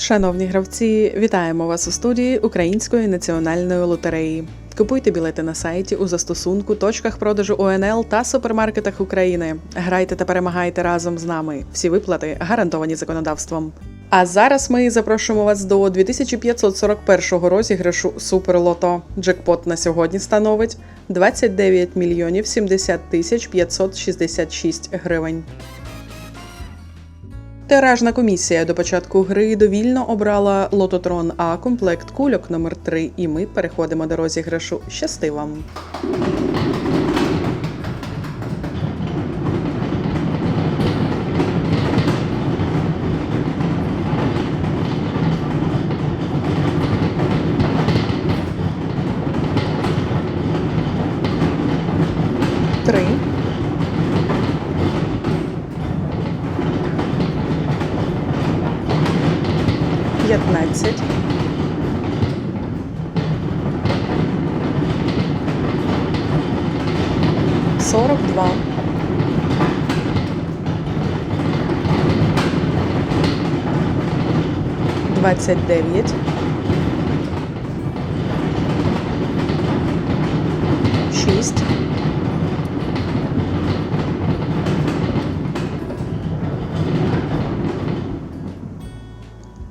Шановні гравці, вітаємо вас у студії Української національної лотереї. Купуйте білети на сайті у застосунку, точках продажу ОНЛ та супермаркетах України. Грайте та перемагайте разом з нами. Всі виплати гарантовані законодавством. А зараз ми запрошуємо вас до 2541 розіграшу Суперлото. Джекпот на сьогодні становить 29 мільйонів 70 тисяч 566 гривень. Тиражна комісія до початку гри довільно обрала лототрон А комплект кульок номер 3 і ми переходимо до розіграшу. Щасти вам! Три. П'ятнадцять. Сорок два. Двадцять дев'ять.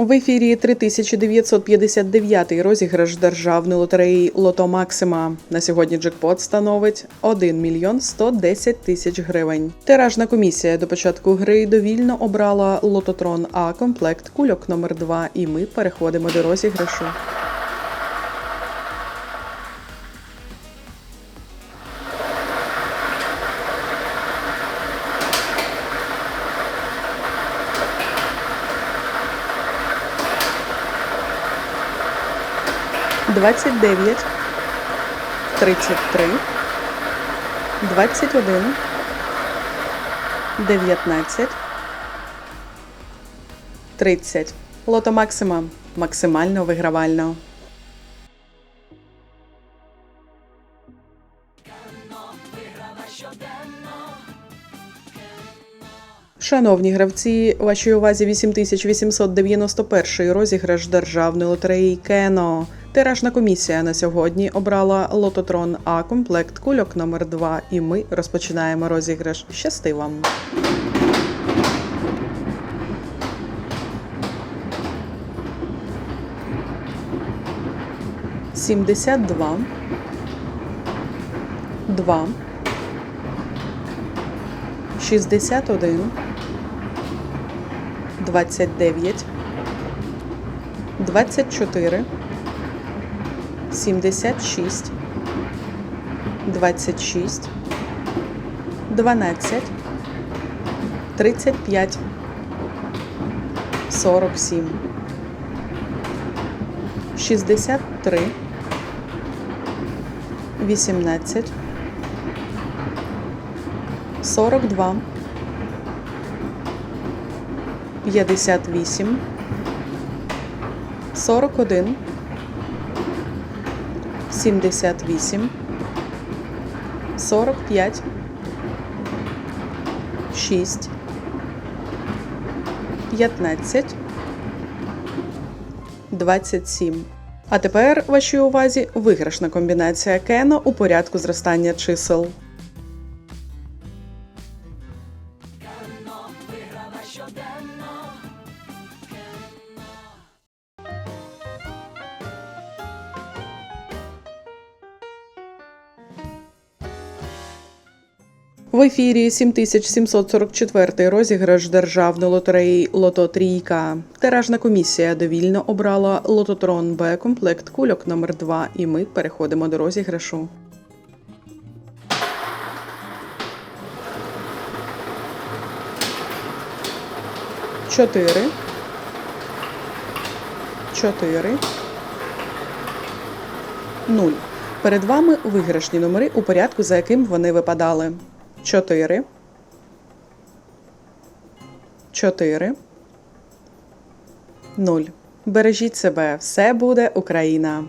В ефірі 3959 розіграш державної лотереї Лото Максима. На сьогодні джекпот становить 1 мільйон 110 тисяч гривень. Тиражна комісія до початку гри довільно обрала лототрон А комплект кульок номер 2 і ми переходимо до розіграшу. Двадцять дев'ять, тридцять три, двадцять один, дев'ятнадцять, тридцять. Лото Максима максимально вигравально. Шановні гравці, вашій увазі 8891 розіграш державної лотереї Кено. Тиражна комісія на сьогодні обрала лототрон А комплект кульок номер 2 і ми розпочинаємо розіграш. Щасти вам! Сімдесят два, два, шістдесят один, двадцять дев'ять, двадцять чотири. 76, 26, 12, 35, 47, 63, 18, 42, 58, 41, 78, 45, 6, 15, 27. А тепер вашій увазі виграшна комбінація Кено у порядку зростання чисел. В ефірі 7744 розіграш державної лотереї Лото Трійка. Тиражна комісія довільно обрала лототрон Б комплект кульок номер 2 і ми переходимо до розіграшу. Чотири. Чотири. Нуль. Перед вами виграшні номери у порядку, за яким вони випадали. 4, 4, 0. Бережіть себе, все буде Україна!